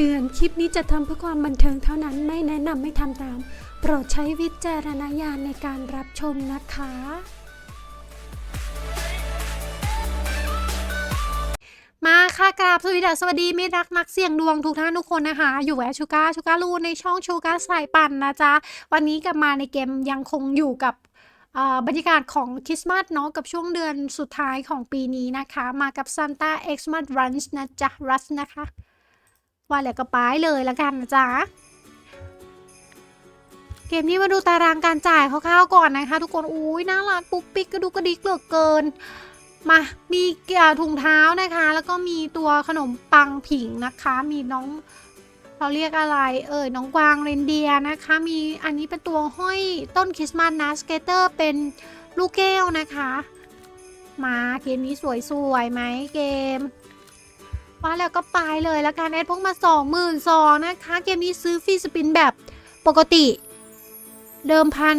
เตือน คลิปนี้จะทำเพื่อความบันเทิงเท่านั้น ไม่แนะนำไม่ทำตาม โปรดใช้วิจารณญาณในการรับชมนะคะ มาค่ะกราบสวัสดีสวัสดีมิรักนักเสี่ยงดวงทุกท่านทุกคนนะคะ อยู่แอชูกาชูก้ารูในช่องชูก้าสายปั่นนะจ๊ะ วันนี้กลับมาในเกมยังคงอยู่กับบรรยากาศของคริสต์มาสเนาะกับช่วงเดือนสุดท้ายของปีนี้นะคะ มากับ Santa Xmas Runs นะจ๊ะ Rush นะคะ ว่าแล้วก็ไปเลยละกันนะจ๊ะเกมนี้มาดูตารางการจ่ายคร่าวๆก่อนนะคะ ทุกคนอุ้ยน่ารักปุ๊กปิ๊กกระดูกกระดิกเหลือเกิน มามีเอ่อถุงเท้านะคะ แล้วก็มีตัวขนมปังผิงนะคะ มีน้องเราเรียกอะไร เอ่ยน้องกวางเรนเดียร์นะคะ มีอันนี้เป็นตัวห้อยต้นคริสต์มาสนะสเกตเตอร์เป็นลูกแก้วนะคะ มาเกมนี้สวยๆไหมเกม ว่าแล้วก็ไปเลยแล้วกันแอดพกมา 22,000นะคะ เกมนี้ซื้อฟรีสปินแบบปกติ เดิมพัน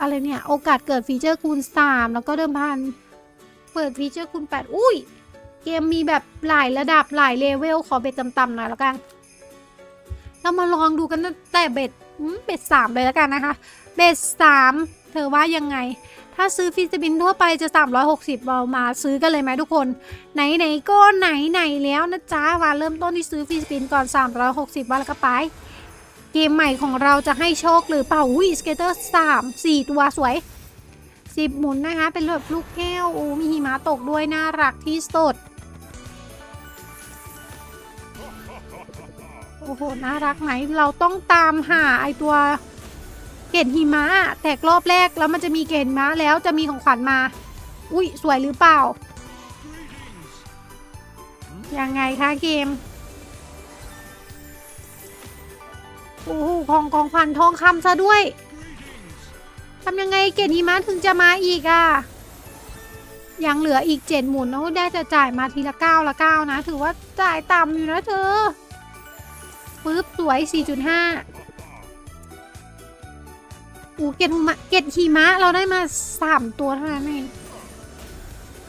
อะไรเนี่ย โอกาสเกิดฟีเจอร์คูณ 3 แล้วก็เดิมพันเปิดฟีเจอร์คูณ 8 อุ้ย เกมมีแบบหลายระดับหลายเลเวลขอเบ็ดต่ำๆหน่อยแล้วกัน เรามาลองดูกันตั้งแต่เบ็ดเบ็ดสามเลยแล้วกันนะคะ เบ็ดสามเธอว่ายังไง ถ้าซื้อฟิสบินทั่วไปจะ 360เรามาซื้อกันเลยไหมทุกคน ไหนๆก็ไหนๆแล้วนะจ๊ะมาเริ่มต้นที่ซื้อฟิสบินก่อน 360ว่าแล้วก็ไป เกมใหม่ของเราจะให้โชคหรือเปล่าอุ้ยสเกตเตอร์สามสี่ตัวสวยสิบหมุนนะคะ เป็นแบบลูกแก้วโอ้มีหิมะตกด้วยน่ารักที่สุดโอ้โหน่ารักไหมเราต้องตามหาไอตัว เกล็ดหิมะแตกรอบแรกแล้วมันจะมีเกล็ดหิมะแล้วจะมีของขวัญมา อุ้ยสวยหรือเปล่า ยังไงคะเกมโอ้โหของของขวัญทองคำซะด้วยทำยังไงเกล็ดหิมะถึงจะมาอีกอะ่ะยังเหลืออีกเจ็ดหมุนแล้วได้จะจ่ายมาทีละเก้าละเก้านะ ถือว่าจ่ายต่ำอยู่นะเธอปึ๊บสวย 4.5 อูเกตหิมะเกตหิมะเราได้มา3ตัวเท่านั้นเอง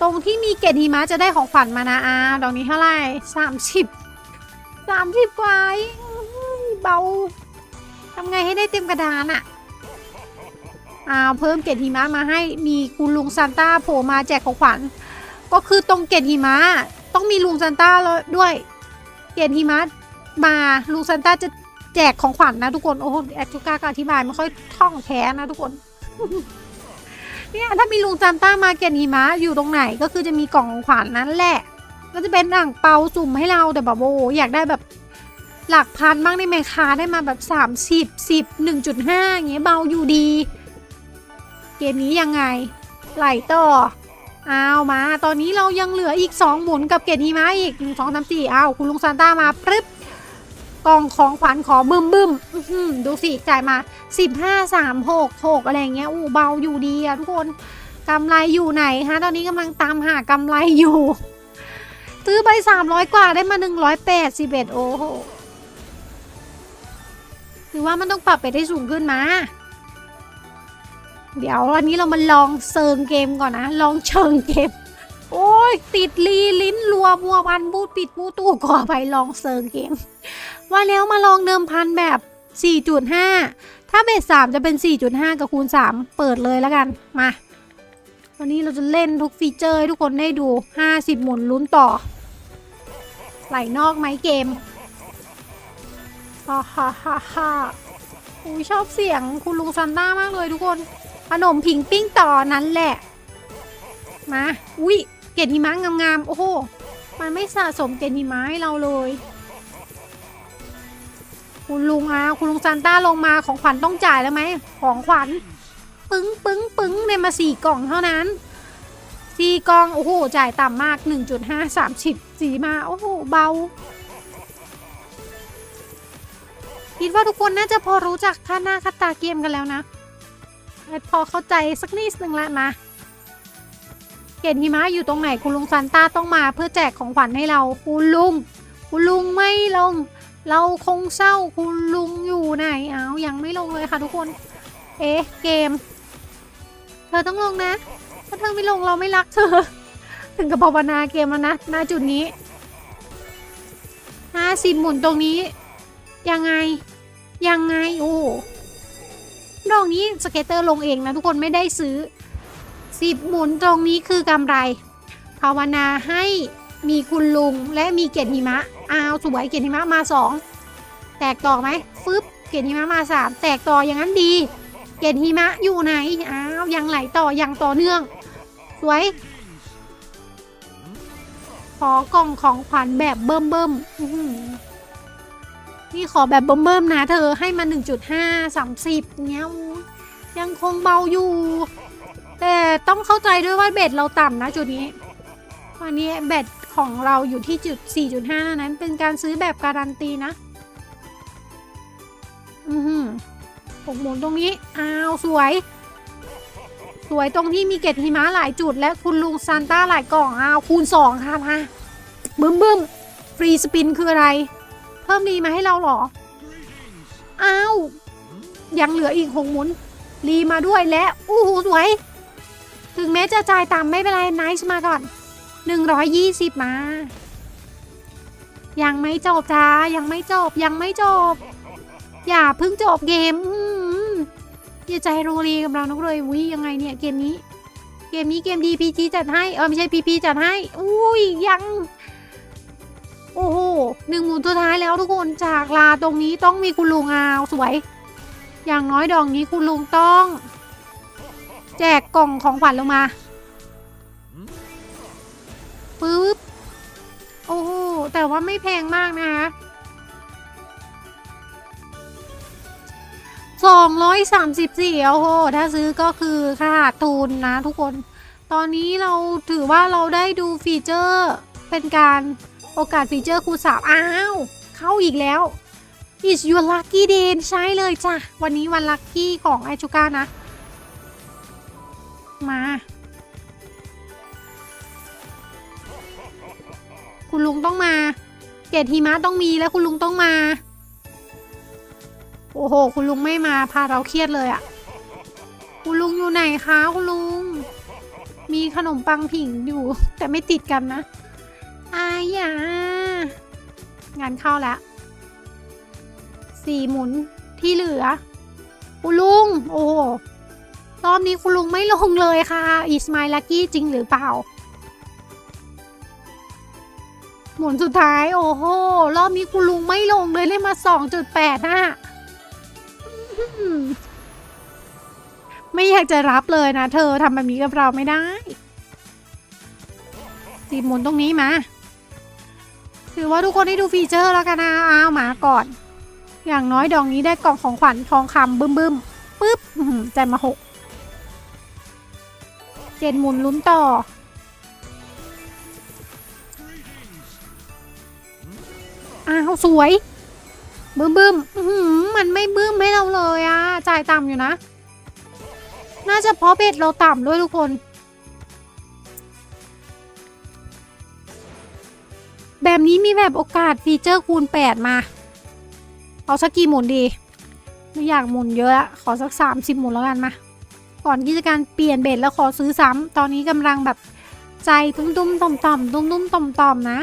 ตรงที่มีเกตหิมะจะได้ของขวัญมานะอาดอกนี้เท่าไหร่30 30กว่าเองอื้อเบาทำไงให้ได้เต็มกระดานอะอ้าวเพิ่มเกตหิมะมาให้มีคุณลุงซานต้าโผล่มาแจกของขวัญ ก็คือตรงเกตหิมะต้องมีลุงซานต้าด้วย เกตหิมะมาลุงซันต้าจะ แจกของขวัญนะทุกคน โอ้โหแอคทูก้าก็อธิบายไม่ค่อยท่องแท้นะทุกคน เนี่ยถ้ามีลุงซันต้ามาเกนหิมะอยู่ตรงไหนก็คือจะมีกล่องของขวัญนั้นแหละ ก็จะเป็นอ่างเปาสุ่มให้เราแต่แบบโอ้อยากได้แบบหลักพันบ้างได้ไหมคะได้มาแบบ 30 10 1.5อย่างเงี้ยเบาอยู่ดี เกมนี้ยังไง ไหลต่อเอามา ตอนนี้เรายังเหลืออีก 2 หมุนกับเกตหิมะอีกหนึ่งสองสามสี่อ้าวคุณลุงซานต้ามาปึ๊บ กล่องของขวัญขอบึมบึมอื้อหือดูสิจ่ายมา 15 3 6 6 อะไรอย่างเงี้ยอู้เบาอยู่ดีอะทุกคนกำไรอยู่ไหนฮะ ตอนนี้กำลังตามหากำไรอยู่ซื้อไป 300 กว่าได้มา 181 โอ้โหหรือว่ามันต้องปรับไปได้สูงขึ้นมา เดี๋ยววันนี้เรามาลองเซิงเกมก่อนนะ ลองเชิงเกม โอ้ยติดลีลิ้นรัวมัวพันพูดปิดพูตู้ก่อไปลองเซิงเกม ว่าแล้วมาลองเดิมพันแบบ 4.5 ถ้าเบส3จะเป็น 4.5 กับคูณ 3 เปิดเลยแล้วกันมา วันนี้เราจะเล่นทุกฟีเจอร์ให้ทุกคนได้ดู 50 หมุนลุ้นต่อ ไหลนอกไหมเกมฮ่าฮ่าฮ่าฮ่าอุ้ยชอบเสียงคุณลุงซันต้ามากเลยทุกคนขนมผิงปิ้งต่อนั้นแหละ มา อุ้ยเกล็ดหิมะงามๆ โอ้โห มันไม่สะสมเกล็ดหิมะให้เราเลย คุณลุงอะคุณลุงซานต้าลงมาของขวัญต้องจ่ายแล้วไหมของขวัญปึ้งปึ้งปึ้งได้มาสี่กล่องเท่านั้นสี่กล่องโอ้โหจ่ายต่ำมาก 1.5 30สีมาโอ้โหเบา คิดว่าทุกคนน่าจะพอรู้จักท่าหน้าคัตตาเกมกันแล้วนะ พอเข้าใจสักนิดนึงละมาเกตหิมะอยู่ตรงไหนคุณลุงซานต้าต้องมาเพื่อแจกของขวัญให้เราคุณลุงคุณลุงไม่ลง เราคงเศร้าคุณลุงอยู่ไหนอ้าวยังไม่ลงเลยค่ะทุกคน เอ๊ะเกม เธอต้องลงนะถ้าเธอไม่ลงเราไม่รักเธอ ถึงกับภาวนาเกมแล้วนะณจุดนี้ห้าสิบหมุนตรงนี้ ยังไง ยังไงโอ้ดอกนี้สเก็ตเตอร์ลงเองนะทุกคนไม่ได้ซื้อสิบหมุนตรงนี้คือกำไร ภาวนาให้มีคุณลุงและมีเกียรติหิมะอ้าวสวยเกียรติหิมะมาสองแตกต่อไหมฟึบเกียรติหิมะมาสามแตกต่ออย่างนั้นดี เกียรติหิมะอยู่ไหนอ้าวยังไหลต่ออย่างต่อเนื่อง สวย ขอกล่องของขวัญแบบเบิ่มเบิ่มนี่ขอแบบเบิ่มเบิ่มนะเธอให้มา 1.5 30เนี้ยอู้ยังคงเบาอยู่ แต่ต้องเข้าใจด้วยว่าเบ็ดเราต่ำนะจุดนี้วันนี้เบ็ด ของเราอยู่ที่จุด 4.5 นั้นเป็นการซื้อแบบการันตีนะ อือหือหกหมุนตรงนี้ อ้าว สวย สวยตรงที่มีเกล็ดหิมะหลายจุดและคุณลุงซานต้าหลายกล่อง อ้าว คูณ 2 ค่ะมาบึ้มบึ้มฟรีสปินคืออะไร เพิ่มดีมาให้เราหรอ อ้าว ยังเหลืออีกหกหมุน รีมาด้วยและ อู้หูสวย ถึงแม้จะจ่ายต่ำไม่เป็นไรไนซ์มาก่อน 120 มา ยังไม่จบจ้า ยังไม่จบ ยังไม่จบ อย่าเพิ่งจบเกมอย่าใจโรรีกับเรานักเลยวิยังไงเนี่ยเกมนี้ เกมนี้เกม DPG จัดให้ เออไม่ใช่ PP จัดให้ อุ้ยยัง โอ้โหหนึ่งหมุนสุดท้ายแล้วทุกคนจากลาตรงนี้ต้องมีคุณลุงอาวสวย อย่างน้อยดอกนี้คุณลุงต้อง แจกกล่องของขวัญลงมา ปึ๊บโอ้โหแต่ว่าไม่แพงมากนะคะสองร้อยสามสิบสี่โอ้โห ถ้าซื้อก็คือขาดทุนนะทุกคน ตอนนี้เราถือว่าเราได้ดูฟีเจอร์เป็นการโอกาสฟีเจอร์คูณสามอ้าว เข้าอีกแล้ว It's your lucky day ใช่เลยจ้ะ วันนี้วันลัคกี้ของไอจูก้านะ มา คุณลุงต้องมา เกตหิมะต้องมีแล้วคุณลุงต้องมา โอ้โห คุณลุงไม่มาพาเราเครียดเลยอะคุณลุงอยู่ไหนคะคุณลุง มีขนมปังผิงอยู่ แต่ไม่ติดกันนะอายางานเข้าแล้วสี่หมุนที่เหลือ คุณลุง โอ้โหรอบนี้คุณลุงไม่ลงเลยค่ะ อิสมา l ลักกี้จริงหรือเปล่า มุนสุดท้ายโอ้โห รอบนี้คุณลุงไม่ลงเลยเล่นมา 2.8นะไม่อยากจะรับเลยนะ เธอทำแบบนี้กับเราไม่ได้ตีหมุนตรงนี้มาถือว่าทุกคนได้ดูฟีเจอร์แล้วกันนะอ้าวหมาก่อน อย่างน้อยดองนี้ได้กล่องของขวัญทองคำบึ้มบึ้มๆปึ๊บใจมาหกเจ็ดหมุนลุ้นต่อ อ้าวสวยบึ้มบึ้มอื้อหือมันไม่บึ้มให้เราเลยอะจ่ายต่ำอยู่นะ น่าจะเพราะเบ็ดเราต่ำด้วยทุกคน แบบนี้มีแบบโอกาสฟีเจอร์คูณ 8 มา เอาสักกี่หมุนดี ไม่อยากหมุนเยอะ ขอสัก 30 หมุนแล้วกันมา ก่อนที่จการเปลี่ยนเบ็ดแล้วขอซื้อซ้ำตอนนี้กำลังแบบใจตุ้มตุ้มๆต่อมต่อมๆตุ้มตุ้มๆต่อมต่อมๆนะ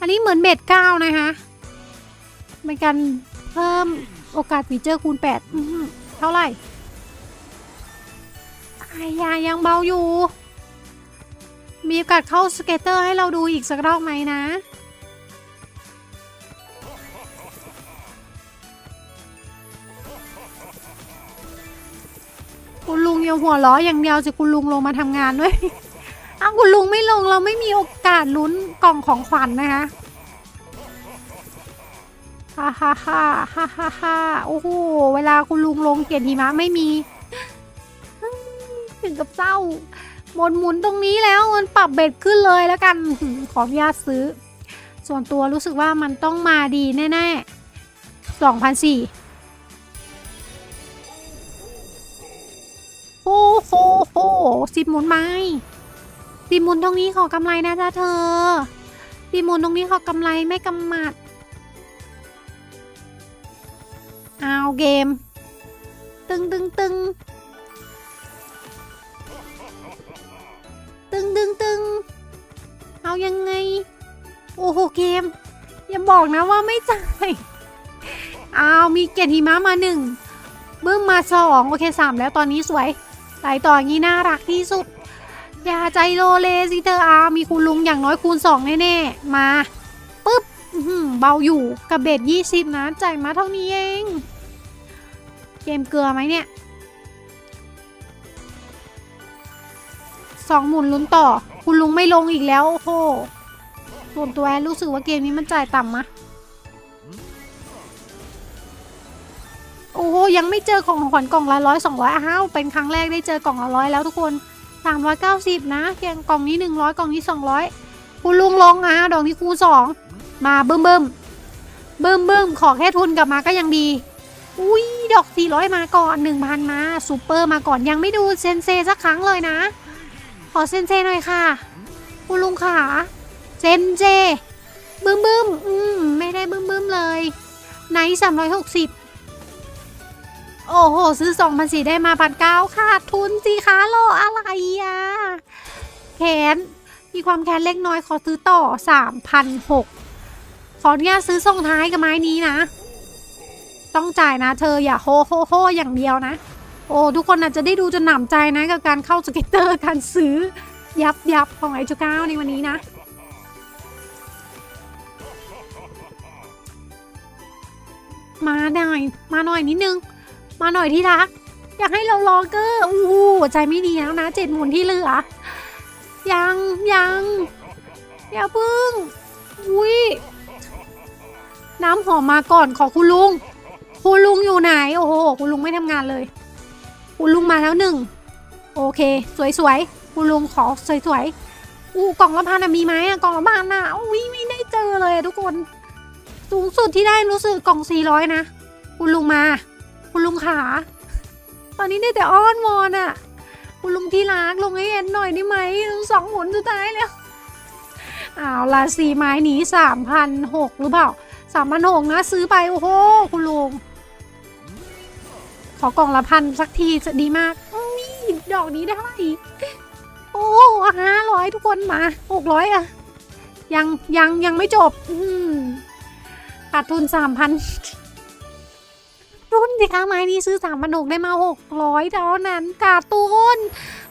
อันนี้เหมือนเบ็ดเก้านะคะเป็นการเพิ่มโอกาสฟีเจอร์คูณ8อื้อหือเท่าไหร่อายายังเบาอยู่ มีโอกาสเข้าสเกตเตอร์ให้เราดูอีกสักรอบไหมนะคุณลุงอย่าหัวล้ออย่างเดียวสิคุณลุงลงมาทำงานด้วย อ้าคุณลุงไม่ลงเราไม่มีโอกาสลุ้นกล่องของขวัญนะคะฮ่าฮ่าฮ่าฮ่าฮ่าฮ่าโอ้โหเวลาคุณลุงลงเกียรติหิมะไม่มีถึงกับเศร้าหมดหมุนตรงนี้แล้วมันปรับเบ็ดขึ้นเลยแล้วกันขออนุญาตซื้อ ส่วนตัวรู้สึกว่ามันต้องมาดีแน่ๆสองพันสี่โอ้โหโหสิบหมุนไม้ สิมุนตรงนี้ขอกำไรนะจ๊ะเธอสิมุนตรงนี้ขอกำไรไม่กำหมัด เอาเกม ตึงตึงตึงตึงตึงตึงเอายังไง โอ้โหเกม อย่าบอกนะว่าไม่จ่ายเอามีเกตหิมะมาหนึ่งบึ้มมาสองโอเคสามแล้วตอนนี้สวยไหลต่ออย่างนี้น่ารักที่สุด อย่าใจโลเลสิเธออามีคุณลุงอย่างน้อยคูณสองแน่ๆ มาปึ๊บหือเบาอยู่กับเบ็ดยี่สิบนะจ่ายมาเท่านี้เอง เกมเกลือไหมเนี่ยสองหมุนลุ้นต่อ คุณลุงไม่ลงอีกแล้วโอ้โหส่วนตัวแอนรู้สึกว่าเกมนี้มันจ่ายต่ำมะโอ้โหยังไม่เจอของของขวัญกล่องละร้อยสองร้อยอ้าวเป็นครั้งแรกได้เจอกล่องละร้อยแล้วทุกคน สามร้อยเก้าสิบนะเพียงกล่องนี้หนึ่งร้อยกล่องนี้สองร้อยคุณลุงลงอะดอกนี้คูณสองมาเบิ่มเบิ่มเบิ่มเบิ่มขอแค่ทุนกลับมาก็ยังดี อุ้ยดอก 400 มาก่อน 1,000 มาซูเปอร์มาก่อนยังไม่ดูเซนเซสักครั้งเลยนะ ขอเซนเซหน่อยค่ะ คุณลุงขาเซนเจบึ้มบึ้มอืมไม่ได้บึ้มบึ้มเลยไนสามร้อยหกสิบ โอ้โห ซื้อ2 0 0 4ได้มาพันเก้าขาดทุนสิคะโลอะไรอะแขนมีความแค้นเล็กน้อยขอซื้อต่อ 3,600 ขออนุญาตซื้อส่งท้ายกับไม้นี้นะ ต้องจ่ายนะเธออย่าโฮโฮโฮอย่างเดียวนะ โอ้ ทุกคนอาจจะได้ดูจนหนำใจนะกับการเข้าสเก็ตเตอร์การซื้อยับยับของไอจูก้าในวันนี้นะมาหน่อย มาหน่อยนิดนึง มาหน่อยที่รัก อยากให้เราลองเกอร์อู้หูใจไม่ดีแล้วนะเจ็ดหมุนที่เหลือ ยังยังอย่าพึ่งอุ้ยน้ำหอมมาก่อนขอคุณลุง คุณลุงอยู่ไหน โอ้โห คุณลุงไม่ทำงานเลย คุณลุงมาแล้วหนึ่ง โอเค สวยๆ คุณลุงขอสวยๆ อู้กล่องละพันมีไหมอะกล่องละพันอะอุ้ยไม่ได้เจอเลยทุกคน สูงสุดที่ได้รู้สึกกล่องสี่ร้อยนะ คุณลุงมา คุณลุงขาตอนนี้ได้แต่อ้อนวอนอะคุณลุงที่รักลงให้เอ็นหน่อยได้ไหมสองหนสุดท้ายแล้วอ้าวละสีไม้นี้สามพันหกหรือเปล่าสามพันหกนะซื้อไปโอ้โหคุณลุงขอกล่องละพันสักทีจะดีมากนี่ดอกนี้ได้เท่าไหร่โอ้ห้าร้อยทุกคนมาหกร้อยอะยังยังยังไม่จบอืมขาดทุนสามพัน สิคะไม้นี้ซื้อสามพันหกได้มาหกร้อยเท่านั้นขาดทุน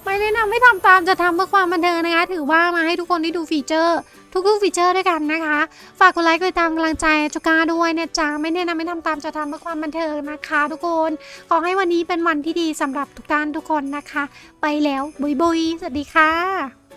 ไม่แนะนำไม่ทำตามจะทำเพื่อความบันเทิงนะคะ ถือว่ามาให้ทุกคนได้ดูฟีเจอร์ ทุกๆฟีเจอร์ด้วยกันนะคะ ฝากกดไลค์กดติดตามกำลังใจจุก้าด้วยนะจ๊ะไม่แนะนำไม่ทำตามจะทำเพื่อความบันเทิงนะคะ ทุกคนขอให้วันนี้เป็นวันที่ดีสำหรับทุกท่านทุกคนนะคะ ไปแล้วบุยบุยสวัสดีค่ะ